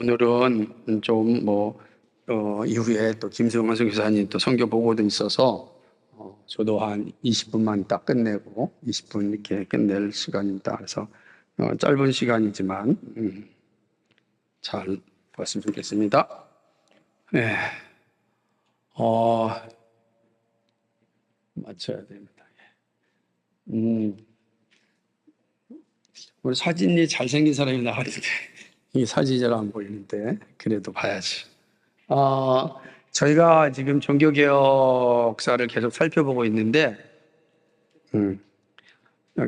오늘은 좀 뭐 어, 이후에 또 김승환 선교사님 또 선교 보고도 있어서 어, 저도 한 20분만 딱 끝내고 20분 이렇게 끝낼 시간입니다. 그래서 어, 짧은 시간이지만 음, 잘 봤으면 좋겠습니다. 네. 어, 맞춰야 됩니다. 음, 우리 사진이 잘생긴 사람이 나왔는데 이 사진이 잘안 보이는데 그래도 봐야지. 어, 저희가 지금 종교개혁사를 계속 살펴보고 있는데 음,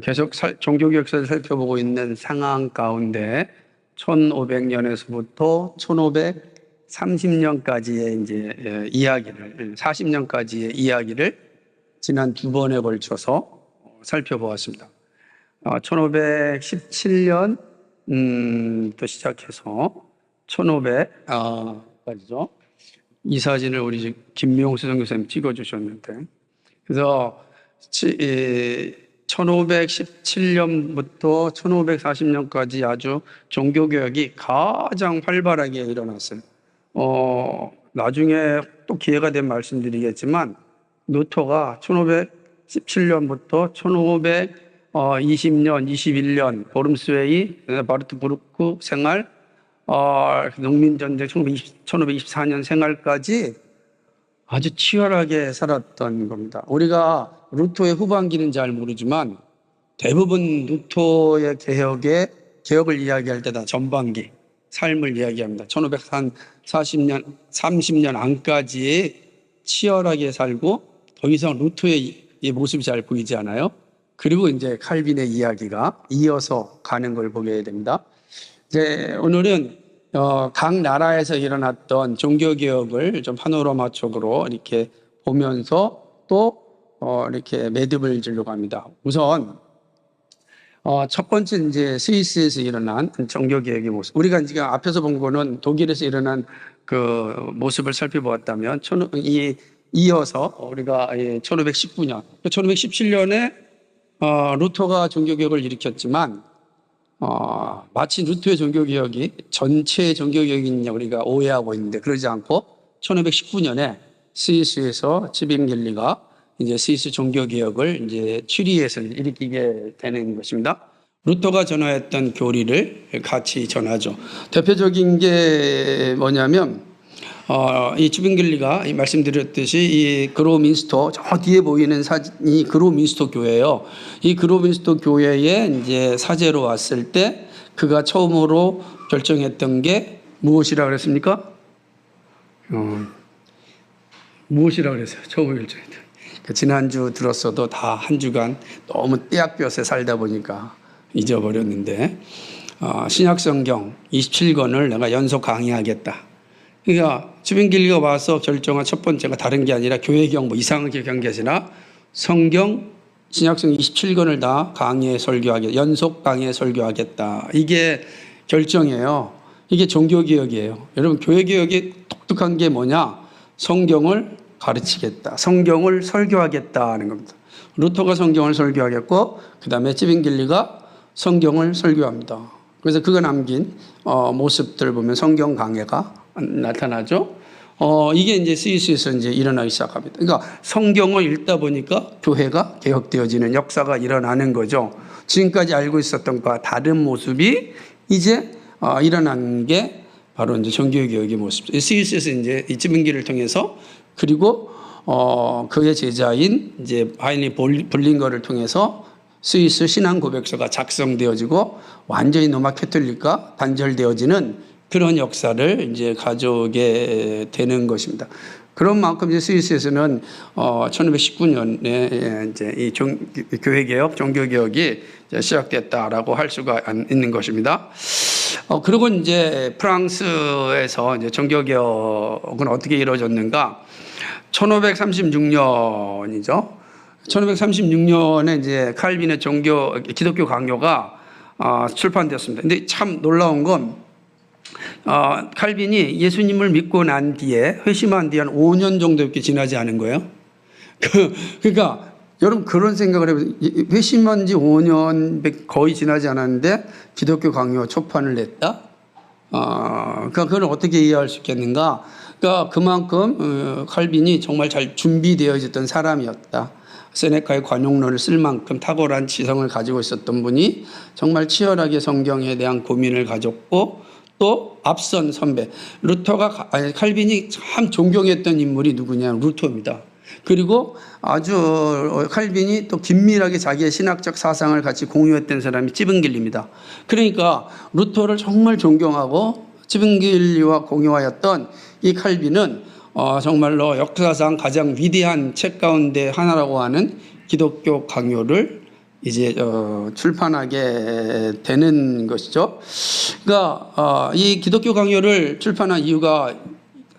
계속 살- 종교개혁사를 살펴보고 있는 상황 가운데 1500년에서부터 1530년까지의 이제 예, 이야기를 40년까지의 이야기를 지난 두 번에 걸쳐서 살펴보았습니다. 어, 1517년 음, 또 시작해서 1500까지죠. 이 사진을 우리 김명수 선교사님 찍어주셨는데 그래서 1517년부터 1540년까지 아주 종교개혁이 가장 활발하게 일어났어요. 어, 나중에 또 기회가 되면 말씀드리겠지만 루터가 1517년부터 1520년, 21년 보름스웨이, 바르트 부르크 생활, 어, 농민전쟁 1524년 생활까지 아주 치열하게 살았던 겁니다. 우리가 루터의 후반기는 잘 모르지만 대부분 루터의 개혁의 개혁을 이야기할 때 다 전반기 삶을 이야기합니다. 1540년 30년 안까지 치열하게 살고 더 이상 루터의 이 모습이 잘 보이지 않아요. 그리고 이제 칼빈의 이야기가 이어서 가는 걸 보게 됩니다. 이제 오늘은 어, 각 나라에서 일어났던 종교 개혁을 좀 파노라마적으로 이렇게 보면서 또 어, 이렇게 매듭을 지려고 합니다. 우선 어, 첫 번째 이제 스위스에서 일어난 종교 개혁의 모습. 우리가 지금 앞에서 본 거는 독일에서 일어난 그 모습을 살펴보았다면 천- 이 이어서 우리가 1519년, 1517년에 어, 루터가 종교 개혁을 일으켰지만 어, 마치 루터의 종교개혁이 전체 종교개혁이냐 우리가 오해하고 있는데 그러지 않고 1519년에 스위스에서 치빙겔리가 이제 스위스 종교개혁을 이제 취리에서 일으키게 되는 것입니다. 루터가 전하였던 교리를 같이 전하죠. 대표적인 게 뭐냐면 어, 이 주빙글리가 이 말씀드렸듯이 이 그로민스터 저 뒤에 보이는 사진이 그로민스터 교회예요. 이 그로민스터 교회에 이제 사제로 왔을 때 그가 처음으로 결정했던 게 무엇이라 그랬습니까? 어, 무엇이라 그랬어요? 처음 결정했던. 그 지난주 들었어도 다 한 주간 너무 떼약볕에 살다 보니까 잊어버렸는데 어, 신약성경 27권을 내가 연속 강의하겠다. 그러니까 주변길리가 와서 결정한 첫 번째가 다른 게 아니라 교회경 뭐 이상하게 경계하시나 성경 신약성 27권을 다 강의에 설교하겠 연속 강의에 설교하겠다. 이게 결정이에요. 이게 종교 개혁이에요. 여러분 교회 개혁이 독특한 게 뭐냐? 성경을 가르치겠다. 성경을 설교하겠다 하는 겁니다. 루터가 성경을 설교하겠고 그 다음에 찌빙길리가 성경을 설교합니다. 그래서 그가 남긴 어, 모습들 보면 성경 강해가 나타나죠. 어, 이게 이제 스위스에서 이제 일어나기 시작합니다. 그러니까 성경을 읽다 보니까 교회가 개혁되어지는 역사가 일어나는 거죠. 지금까지 알고 있었던 것과 다른 모습이 이제 어, 일어난 게 바로 이제 종교개혁의 모습. 스위스에서 이제 이 지문기를 통해서 그리고 어, 그의 제자인 이제 바이니 볼링거를 통해서 스위스 신앙 고백서가 작성되어지고 완전히 로마 캐톨릭과 단절되어지는 그런 역사를 이제 가져오게 되는 것입니다. 그런 만큼 이제 스위스에서는 어 1519년에 이제 이 종, 교회 개혁, 종교 개혁이 시작됐다라고 할 수가 있는 것입니다. 어 그리고 이제 프랑스에서 이제 종교 개혁은 어떻게 이루어졌는가? 1536년이죠. 1536년에 이제 칼빈의 종교 기독교 강요가 어, 출판되었습니다. 근데 참 놀라운 건 어, 칼빈이 예수님을 믿고 난 뒤에 회심한 뒤에 한 5년 정도밖에 지나지 않은 거예요. 그, 그러니까 여러분 그런 생각을 해보세요. 회심한 지 5년 거의 지나지 않았는데 기독교 강요 초판을 냈다. 어, 그러니까 그걸 어떻게 이해할 수 있겠는가? 그러니까 그만큼 어, 칼빈이 정말 잘 준비되어 있었던 사람이었다. 세네카의 관용론을 쓸 만큼 탁월한 지성을 가지고 있었던 분이 정말 치열하게 성경에 대한 고민을 가졌고 또 앞선 선배 루터가 가- 아니, 칼빈이 참 존경했던 인물이 누구냐 루터입니다. 그리고 아주 어, 칼빈이 또 긴밀하게 자기의 신학적 사상을 같이 공유했던 사람이 찌븐길리입니다. 그러니까 루터를 정말 존경하고 찌븐길리와 공유하였던 이 칼빈은 어, 정말로 역사상 가장 위대한 책 가운데 하나라고 하는 기독교 강요를 이제 어, 출판하게 되는 것이죠. 그러니까 어, 이 기독교 강요를 출판한 이유가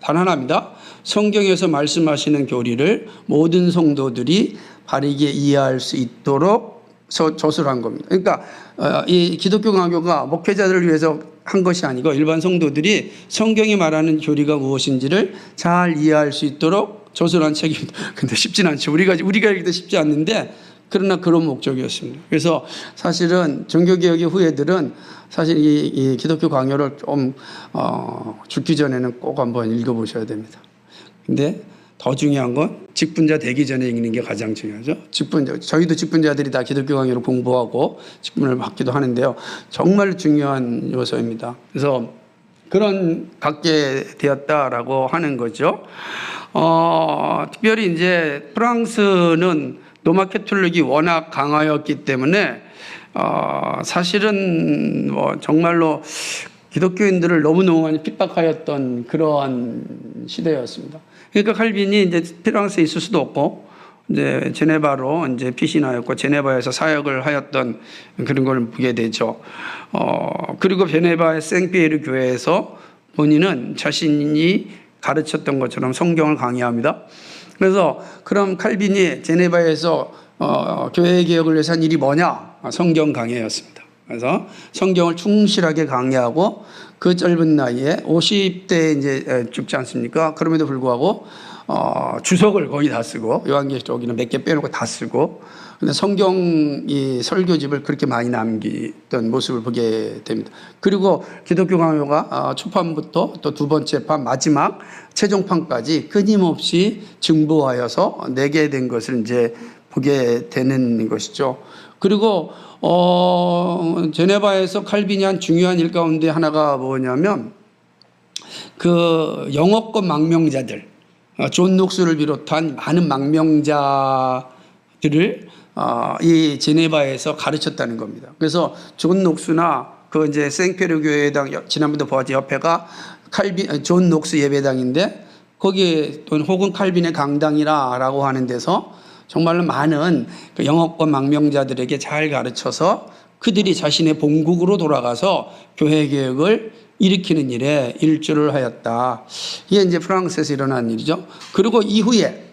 단 하나입니다. 성경에서 말씀하시는 교리를 모든 성도들이 바르게 이해할 수 있도록 서- 저술한 겁니다. 그러니까 어, 이 기독교 강요가 목회자들을 위해서 한 것이 아니고 일반 성도들이 성경이 말하는 교리가 무엇인지를 잘 이해할 수 있도록 저술한 책입니다. 근데 쉽진 않죠. 우리가 우리가 읽기도 쉽지 않는데 그러나 그런 목적이었습니다. 그래서 사실은 종교개혁의 후예들은 사실 이, 이 기독교 강요를 좀 어, 죽기 전에는 꼭 한번 읽어보셔야 됩니다. 근데 더 중요한 건 직분자 되기 전에 읽는 게 가장 중요하죠. 직분자 저희도 직분자들이 다 기독교 강요를 공부하고 직분을 받기도 하는데요. 정말 중요한 요소입니다. 그래서 그런 갖게 되었다라고 하는 거죠. 어, 특별히 이제 프랑스는 로마 캐톨릭이 워낙 강하였기 때문에 어, 사실은 뭐 정말로 기독교인들을 너무너무 많이 핍박하였던 그러한 시대였습니다. 그러니까 칼빈이 이제 프랑스에 있을 수도 없고 이제 제네바로 이제 피신하였고 제네바에서 사역을 하였던 그런 걸 보게 되죠. 어 그리고 제네바의 생피에르 교회에서 본인은 자신이 가르쳤던 것처럼 성경을 강의합니다. 그래서 그럼 칼빈이 제네바에서 어, 교회 개혁을 위해서 한 일이 뭐냐? 아, 성경 강해였습니다. 그래서 성경을 충실하게 강의하고 그 짧은 나이에 50대 이제 에, 죽지 않습니까? 그럼에도 불구하고 어, 주석을 거의 다 쓰고 요한계시록에는 몇 개 빼놓고 다 쓰고 근데 성경 이 설교집을 그렇게 많이 남기던 모습을 보게 됩니다. 그리고 기독교 강요가 어, 초판부터 또 두 번째 판 마지막 최종판까지 끊임없이 증보하여서 내게 된 것을 이제 보게 되는 것이죠. 그리고 어 제네바에서 칼빈이 한 중요한 일 가운데 하나가 뭐냐면 그 영어권 망명자들 어, 존 녹스를 비롯한 많은 망명자들을 어, 이 제네바에서 가르쳤다는 겁니다. 그래서 존 녹스나 그 이제 생페르 교회당 지난번도 보았지 옆에가 칼빈 아, 존 녹스 예배당인데 거기에 또 혹은 칼빈의 강당이라라고 하는 데서 정말로 많은 그 영어권 망명자들에게 잘 가르쳐서 그들이 자신의 본국으로 돌아가서 교회 개혁을 일으키는 일에 일조를 하였다. 이게 이제 프랑스에서 일어난 일이죠. 그리고 이후에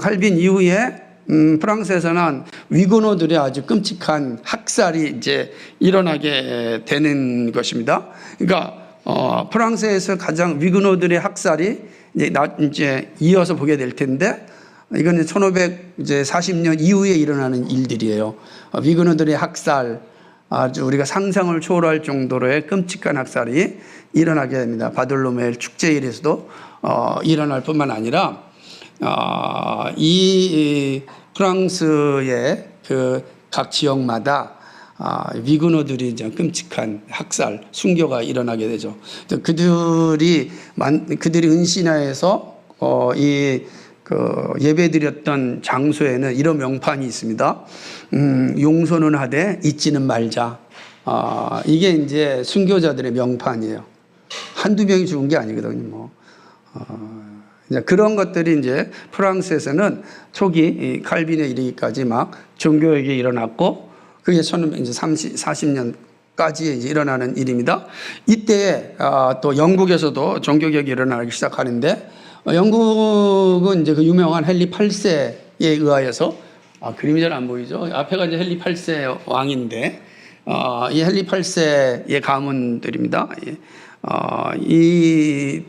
칼빈 이후에 음, 프랑스에서는 위그노들의 아주 끔찍한 학살이 이제 일어나게 되는 것입니다. 그러니까 어, 프랑스에서 가장 위그노들의 학살이 이제, 나, 이제 이어서 보게 될 텐데 이거는 1540년 이후에 일어나는 일들이에요. 어, 위그노들의 학살 아주 우리가 상상을 초월할 정도로의 끔찍한 학살이 일어나게 됩니다. 바돌로멜 축제일에서도 어, 일어날 뿐만 아니라 어, 이 프랑스의 그 각 지역마다 아, 위그노들이 이제 끔찍한 학살, 순교가 일어나게 되죠. 그들이 만, 그들이 은신하에서 어, 이 그 예배드렸던 장소에는 이런 명판이 있습니다. 음, 용서는 하되 잊지는 말자. 아, 이게 이제 순교자들의 명판이에요. 한두 명이 죽은 게 아니거든요. 뭐. 어, 그런 것들이 이제 프랑스에서는 초기 이 칼빈에 이르기까지 막 종교혁이 일어났고 그게 1940년 까지 이제 일어나는 일입니다. 이때 아, 또 영국에서도 종교개혁이 일어나기 시작하는데 어, 영국은 이제 그 유명한 헨리 8세에 의하여서 아, 그림이 잘 안 보이죠? 앞에가 이제 헨리 8세 왕인데 어, 이 헨리 8세의 가문들입니다. 예. 어, 이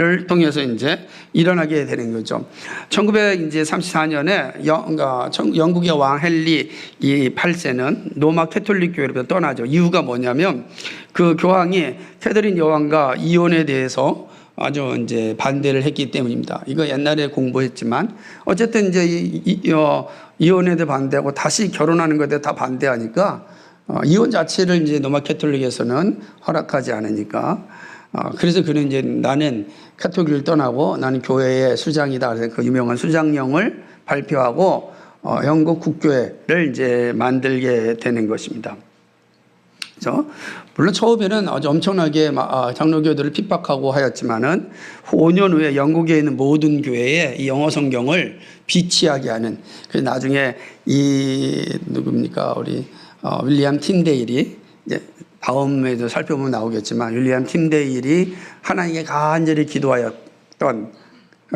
를 통해서 이제 일어나게 되는 거죠. 1934년에 영 국의 왕 헨리 이 8세는 로마 캐톨릭 교회로부터 떠나죠. 이유가 뭐냐면 그 교황이 캐더린 여왕과 이혼에 대해서 아주 이제 반대를 했기 때문입니다. 이거 옛날에 공부했지만 어쨌든 이제 이, 이, 어, 이혼에 대해 반대하고 다시 결혼하는 것에 다 반대하니까 어, 이혼 자체를 이제 로마 캐톨릭에서는 허락하지 않으니까 어, 그래서 그는 이제 나는 카톨릭을 떠나고 나는 교회의 수장이다. 그래서 그 유명한 수장령을 발표하고 어, 영국 국교회를 이제 만들게 되는 것입니다. 그래서 물론 처음에는 아주 엄청나게 마- 아, 장로교들을 핍박하고 하였지만은 5년 후에 영국에 있는 모든 교회에 이 영어 성경을 비치하게 하는 그래서 나중에 이 누굽니까 우리 어, 윌리엄 틴데일이 다음에도 살펴보면 나오겠지만 윌리엄 틴데일이 하나님께 간절히 기도하였던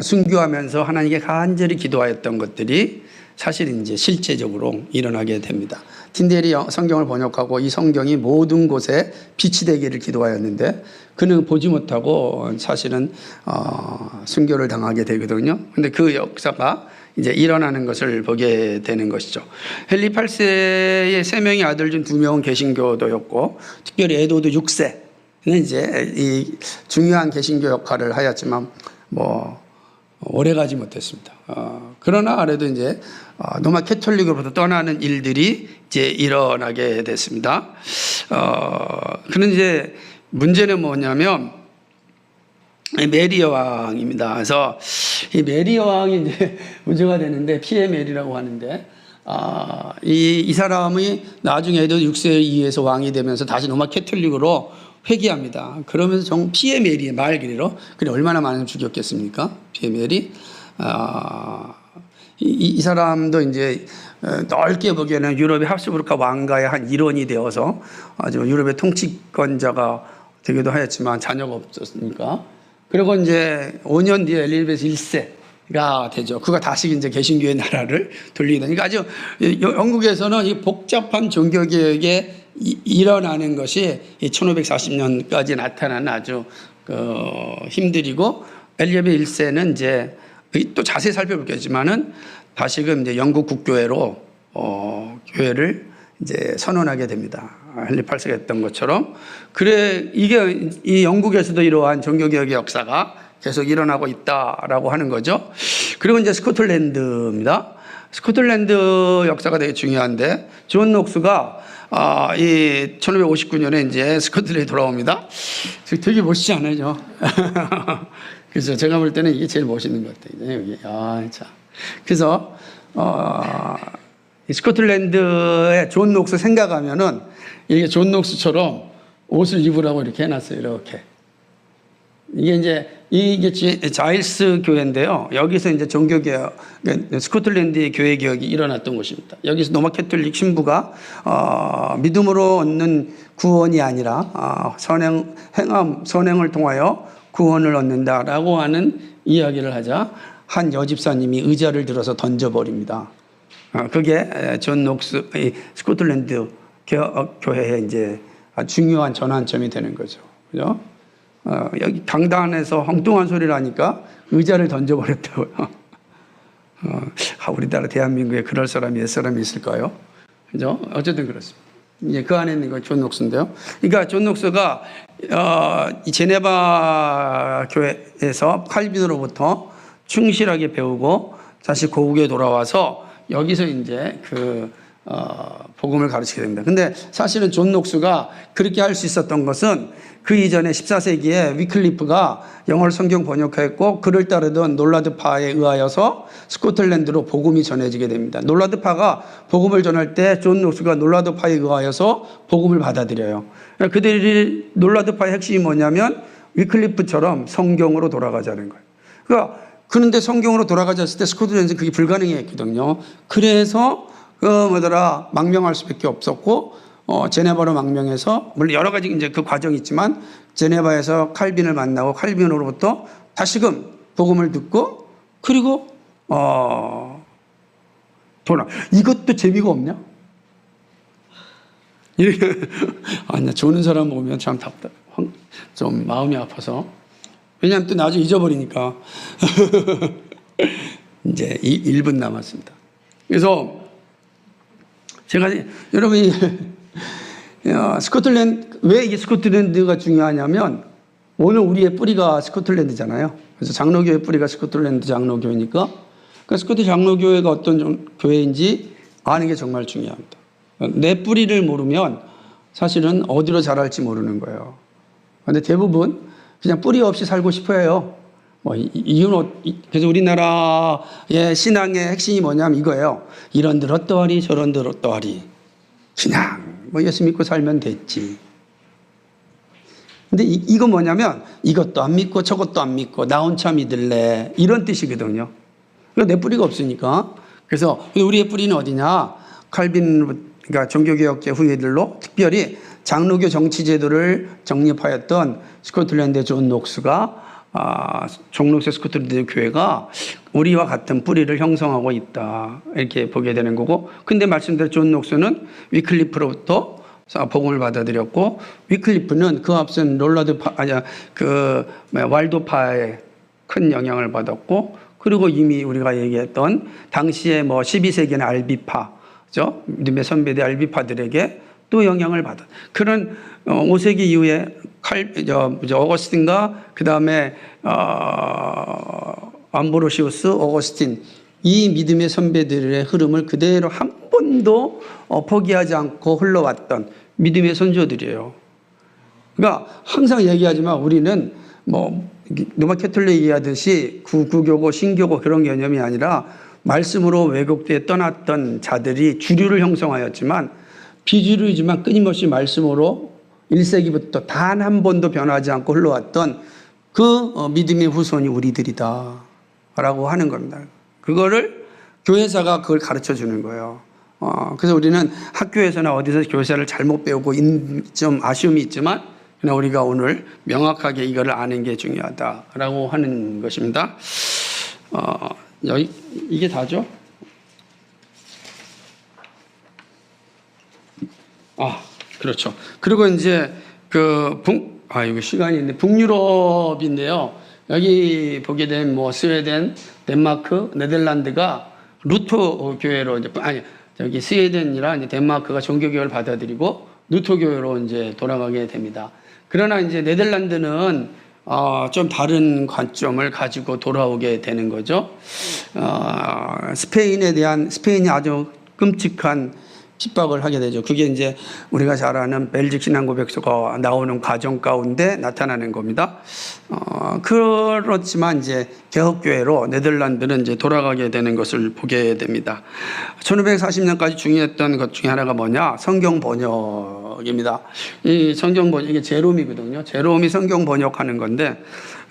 순교하면서 하나님께 간절히 기도하였던 것들이 사실 이제 실제적으로 일어나게 됩니다. 틴델이 영- 성경을 번역하고 이 성경이 모든 곳에 빛이 되기를 기도하였는데 그는 보지 못하고 사실은 어, 순교를 당하게 되거든요. 근데 그 역사가 이제 일어나는 것을 보게 되는 것이죠. 헨리 8세의 세 명의 아들 중 두 명은 개신교도였고 특별히 에도드 6세는 이제 이 중요한 개신교 역할을 하였지만 뭐 오래 가지 못했습니다. 어, 그러나 아래도 이제 어, 로마 캐톨릭으로부터 떠나는 일들이 이제 일어나게 됐습니다. 어, 그는 이제 문제는 뭐냐면 이 메리 여왕입니다. 그래서 이 메리 여왕이 이제 문제가 되는데 피에 메리라고 하는데 아, 이, 이 사람이 나중에도 6세 이후에서 왕이 되면서 다시 로마 캐톨릭으로 회귀합니다. 그러면서 정 피에 메리의 말 그대로 그래 얼마나 많은 죽였겠습니까? 피에 메리. 아, 이, 이- 이 사람도 이제 어, 넓게 보기에는 유럽의 합스부르크 왕가의 한 일원이 되어서 아주 유럽의 통치권자가 되기도 하였지만 자녀가 없었으니까. 그리고 이제 5년 뒤에 엘리베스 1세가 되죠. 그가 다시 이제 개신교의 나라를 돌리게 되니까 아주 영국에서는 이 복잡한 종교개혁에 이- 일어나는 것이 1540년까지 나타나는 아주 그 힘들이고 엘리베 1세는 이제 또 자세히 살펴보겠지만은 다시금 이제 영국 국교회로 어, 교회를 이제 선언하게 됩니다. 헨리 8세가 했던 것처럼 그래 이게 이 영국에서도 이러한 종교개혁의 역사가 계속 일어나고 있다라고 하는 거죠. 그리고 이제 스코틀랜드입니다. 스코틀랜드 역사가 되게 중요한데 존 녹스가 아, 이 1559년에 이제 스코틀랜드 돌아옵니다. 되게 멋지지 않아요? 그래서 제가 볼 때는 이게 제일 멋있는 것 같아요. 여기. 아, 자. 그래서 어, 이 스코틀랜드의 존 녹스 생각하면은 이게 존 녹스처럼 옷을 입으라고 이렇게 해놨어요. 이렇게. 이게 이제 이게 지- 자일스 교회인데요. 여기서 이제 종교 개혁, 스코틀랜드의 교회 개혁이 일어났던 곳입니다. 여기서 노마 캐톨릭 신부가 어, 믿음으로 얻는 구원이 아니라 어, 선행 행함 선행을 통하여 구원을 얻는다라고 하는 이야기를 하자 한 여집사님이 의자를 들어서 던져 버립니다. 어, 그게 에, 존 녹스 이 스코틀랜드 교- 어, 교회의 이제 중요한 전환점이 되는 거죠. 그죠? 어, 여기 강단에서 엉뚱한 소리를 하니까 의자를 던져버렸다고요. 어, 아, 우리나라 대한민국에 그럴 사람이 옛 사람이 있을까요? 그죠? 어쨌든 그렇습니다. 이제 그 안에 있는 건존 녹스인데요. 그러니까 존 녹스가 어, 이 제네바 교회에서 칼빈으로부터 충실하게 배우고 다시 고국에 돌아와서 여기서 이제 그 어, 복음을 가르치게 됩니다. 근데 사실은 존 녹스가 그렇게 할 수 있었던 것은 그 이전에 14세기에 위클리프가 영어를 성경 번역했고 그를 따르던 놀라드파에 의하여서 스코틀랜드로 복음이 전해지게 됩니다. 놀라드파가 복음을 전할 때 존 녹스가 놀라드파에 의하여서 복음을 받아들여요. 그들이 놀라드파의 핵심이 뭐냐면 위클리프처럼 성경으로 돌아가자는 거예요. 그러니까 그런데 성경으로 돌아가졌을 때 스코틀랜드는 그게 불가능했거든요. 그래서 그 뭐더라 망명할 수밖에 없었고 어, 제네바로 망명해서 물론 여러 가지 이제 그 과정이 있지만 제네바에서 칼빈을 만나고 칼빈으로부터 다시금 복음을 듣고 그리고 어 돌아 이것도 재미가 없냐? 아니야 조는 사람 보면 참 답답 좀 마음이 아파서 왜냐하면 또 나중에 잊어버리니까. 이제 1분 남았습니다. 그래서 제가 여러분이 어, 스코틀랜드 왜 이게 스코틀랜드가 중요하냐면 오늘 우리의 뿌리가 스코틀랜드잖아요. 그래서 장로교회 뿌리가 스코틀랜드 장로교회니까 그 스코틀 장로교회가 어떤 좀 교회인지 아는 게 정말 중요합니다. 내 뿌리를 모르면 사실은 어디로 자랄지 모르는 거예요. 근데 대부분 그냥 뿌리 없이 살고 싶어 해요. 뭐 이- 이유는 어- 이- 그래서 우리나라의 신앙의 핵심이 뭐냐면 이거예요. 이런 들 어떠하리 저런 들 어떠하리. 그냥 뭐 예수 믿고 살면 됐지. 근데 이, 이거 뭐냐면 이것도 안 믿고 저것도 안 믿고 나 혼자 믿을래 이런 뜻이거든요. 그내 뿌리가 없으니까. 그래서 우리의 뿌리는 어디냐? 칼빈 그러니까 종교개혁제 후예들로 특별히 장로교 정치 제도를 정립하였던 스코틀랜드의 존 녹스가 아, 종록세 스코틀랜드 교회가 우리와 같은 뿌리를 형성하고 있다. 이렇게 보게 되는 거고 근데 말씀대로 존 녹스는 위클리프로부터 복음을 받아들였고 위클리프는 그 앞선 롤라드 파 아니야 그 뭐야, 왈도파의 큰 영향을 받았고 그리고 이미 우리가 얘기했던 당시에 뭐 12세기의 알비파 죠. 믿음의 선배대 알비파들에게 또 영향을 받은 그런 어, 5세기 이후에 칼, 저, 저 어거스틴과 그 다음에 어, 암브로시우스, 어거스틴 이 믿음의 선배들의 흐름을 그대로 한 번도 어, 포기하지 않고 흘러왔던 믿음의 선조들이에요. 그러니까 항상 얘기하지만 우리는 뭐 노마 캐톨릭 얘기하듯이 구구교고 신교고 그런 개념이 아니라 말씀으로 왜곡돼 떠났던 자들이 주류를 형성하였지만 비주류이지만 끊임없이 말씀으로 1세기부터 단 한 번도 변하지 않고 흘러왔던 그 어, 믿음의 후손이 우리들이다. 라고 하는 겁니다. 그거를 교회사가 그걸 가르쳐 주는 거예요. 어, 그래서 우리는 학교에서나 어디서 교사를 잘못 배우고 인- 좀 아쉬움이 있지만 그냥 우리가 오늘 명확하게 이거를 아는 게 중요하다라고 하는 것입니다. 어, 여기 이게 다죠? 아, 그렇죠. 그리고 이제 그 북, 아, 이거 시간이 있는데 북유럽인데요. 여기 보게 되면 뭐 스웨덴, 덴마크, 네덜란드가 루터 교회로 이제 아니 저기 스웨덴이랑 이제 덴마크가 종교 교회를 받아들이고 루터 교회로 이제 돌아가게 됩니다. 그러나 이제 네덜란드는 어, 좀 다른 관점을 가지고 돌아오게 되는 거죠. 어, 스페인에 대한 스페인이 아주 끔찍한 핍박을 하게 되죠. 그게 이제 우리가 잘 아는 벨직 신앙 고백서가 나오는 과정 가운데 나타나는 겁니다. 어, 그렇지만 이제 개혁교회로 네덜란드는 이제 돌아가게 되는 것을 보게 됩니다. 1540년까지 중요했던 것 중에 하나가 뭐냐? 성경 번역입니다. 이 성경 번역, 이게 제롬이거든요. 제롬이 성경 번역하는 건데,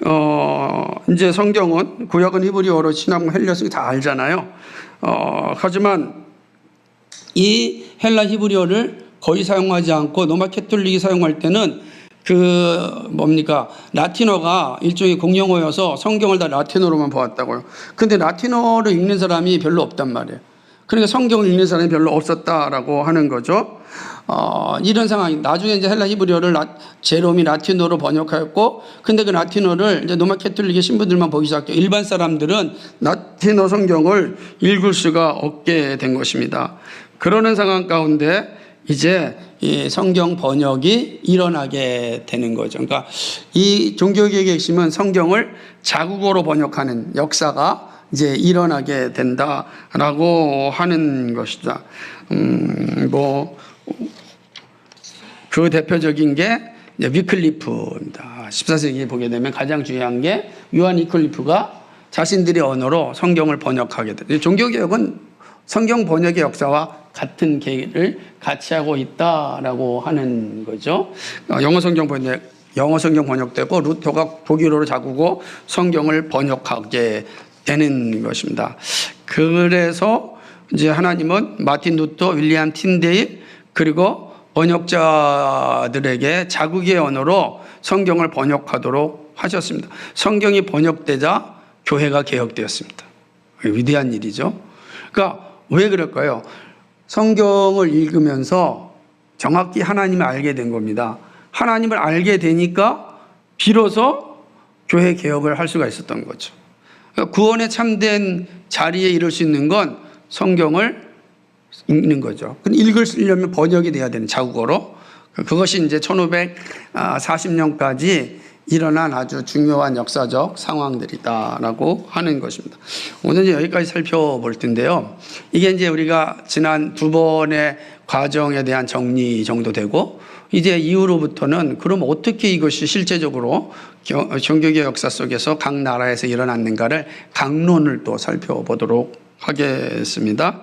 어, 이제 성경은 구약은 히브리어로 신학 헬려스 다 알잖아요. 어, 하지만 이 헬라 히브리어를 거의 사용하지 않고 노마 캐톨릭이 사용할 때는 그 뭡니까 라틴어가 일종의 공용어여서 성경을 다 라틴어로만 보았다고요. 근데 라틴어를 읽는 사람이 별로 없단 말이에요. 그러니까 성경을 읽는 사람이 별로 없었다라고 하는 거죠. 어, 이런 상황이 나중에 이제 헬라 히브리어를 라, 제롬이 라틴어로 번역하였고, 근데 그 라틴어를 이제 노마 캐톨릭의 신부들만 보기 시작해 일반 사람들은 라틴어 성경을 읽을 수가 없게 된 것입니다. 그러는 상황 가운데 이제 이 성경 번역이 일어나게 되는 거죠. 그러니까 이 종교개혁의 핵심은 성경을 자국어로 번역하는 역사가 이제 일어나게 된다라고 하는 것이다. 음, 뭐, 그 대표적인 게 위클리프입니다. 14세기에 보게 되면 가장 중요한 게 요한 위클리프가 자신들의 언어로 성경을 번역하게 돼. 종교개혁은 성경 번역의 역사와 같은 계기를 같이 하고 있다라고 하는 거죠. 어, 영어 성경 번역, 영어 성경 번역되고 루터가 독일어로 자꾸고 성경을 번역하게 되는 것입니다. 그래서 이제 하나님은 마틴 루터, 윌리엄 틴데일 그리고 번역자들에게 자국의 언어로 성경을 번역하도록 하셨습니다. 성경이 번역되자 교회가 개혁되었습니다. 위대한 일이죠. 그러니까 왜 그럴까요? 성경을 읽으면서 정확히 하나님을 알게 된 겁니다. 하나님을 알게 되니까 비로소 교회 개혁을 할 수가 있었던 거죠. 그러니까 구원에 참된 자리에 이룰 수 있는 건 성경을 읽는 거죠. 근데 읽으려면 번역이 돼야 되는 자국어로. 그것이 이제 1540년까지 일어난 아주 중요한 역사적 상황들이다라고 하는 것입니다. 오늘 이제 여기까지 살펴볼 텐데요. 이게 이제 우리가 지난 두 번의 과정에 대한 정리 정도 되고 이제 이후로부터는 그럼 어떻게 이것이 실제적으로 경- 종교의 역사 속에서 각 나라에서 일어났는가를 강론을 또 살펴보도록 하겠습니다.